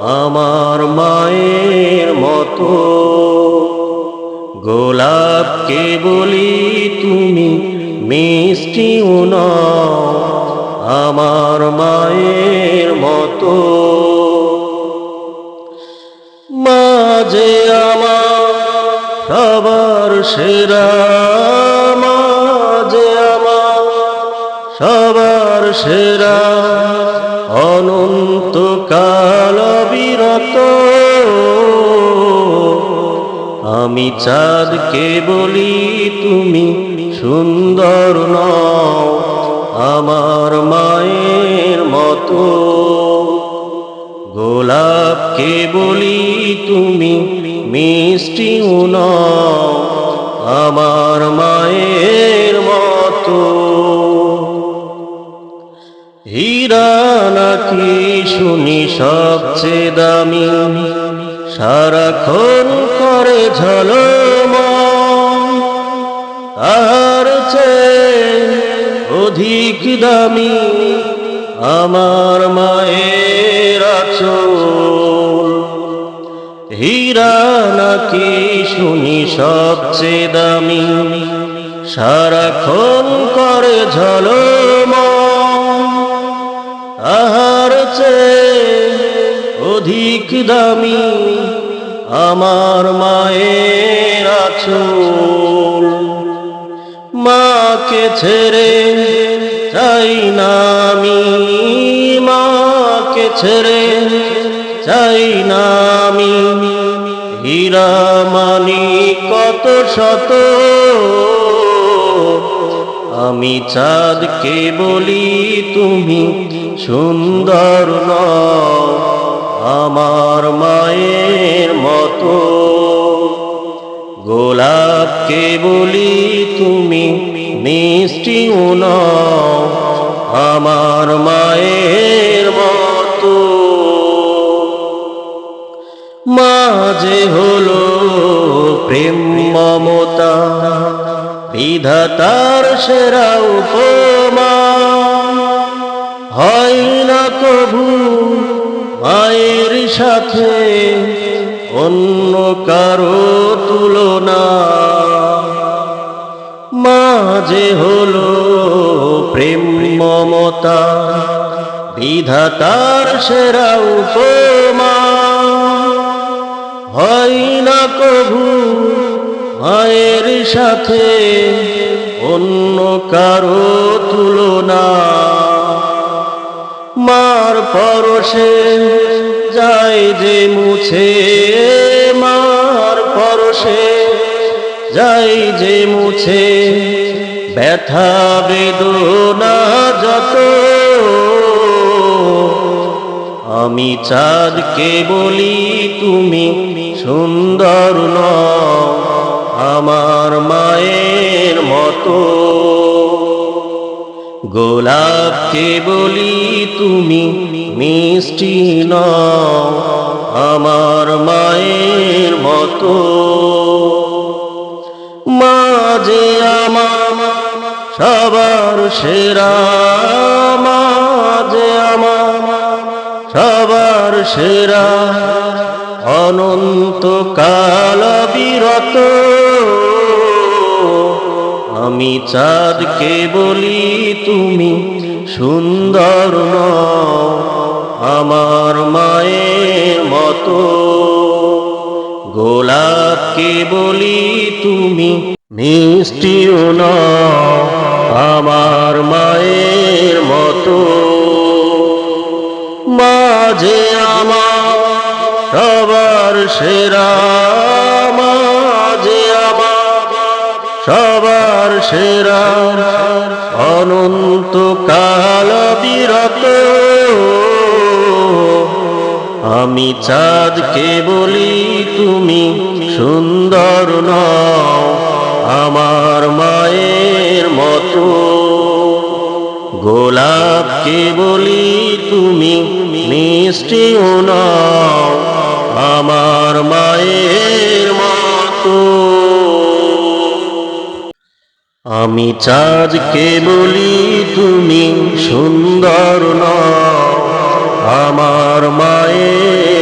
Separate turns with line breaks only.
আমার মায়ের মতো। গোলাপকে বলি তুমি মিষ্টি নও আমার মায়ের মতো। মাঝে আমার সবার সেরা, মাঝে আমার সবার সেরা। বিরত। আমি চাঁদকে বলি, তুমি সুন্দর নও, আমার মায়ের মতো। গোলাপকে বলি, তুমি মিষ্টি নও, আমার মায়ের নাকি শুনি সবচেয়ে দামি। সারাক্ষণ করে ঝলম আর অধিক দামি আমার মায়ের আচল। হীরা নাকি শুনি সবচেয়ে দামি। সারাক্ষণ করে ঝলম অধিক দামি আমার মায়ের আচল? মাকে ছেড়ে চাই না আমি, মাকে ছেড়ে চাই না আমি। হীরা মানি কত শত, আমি চাঁদকে বলি তুমি সুন্দর নও। আমার মায়ের মতো। গোলাপকে বলি তুমি মিষ্টি নও, আমার মায়ের মতো। মাঝে হলো প্রেম মমতা, বিধাতার সেরা উপমা। হয় না কভু সাথে অন্য কারও তুলনা। মাঝে হলো প্রেম মমতা, বিধাতার সেরা উপমা। হয় না কভু মায়ের সাথে অন্য কারও তুলনা? মার পরশে যায় যে মুছে মার পরশে, যাই যে মুছে, ব্যথা বেদনা যত। আমি চাঁদকে বলি, তুমি সুন্দর নও, আমার মায়ের মতো। গোলাপকে বলি তুমি মিষ্টি নও, আমার মায়ের মতো। মাঝে আমার সবার সেরা, মাঝে আমার সবার সেরা অনন্ত কাল বিরত। আমি চাঁদকে বলি, তুমি সুন্দর আমার মায়ের মতো। গোলাপকে বলি, তুমি মিষ্টিও নও আমার মায়ের মতো। মাঝে আমার সবার সেরা সবার সেরা অনন্ত কাল বিরত। আমি চাঁদকে বলি, তুমি সুন্দর নও, আমার মায়ের মতো। গোলাপকে বলি, তুমি মিষ্টিও নও, আমার মায়ের মতো। আমি চাঁদকে বলি তুমি সুন্দর নও আমার মায়ের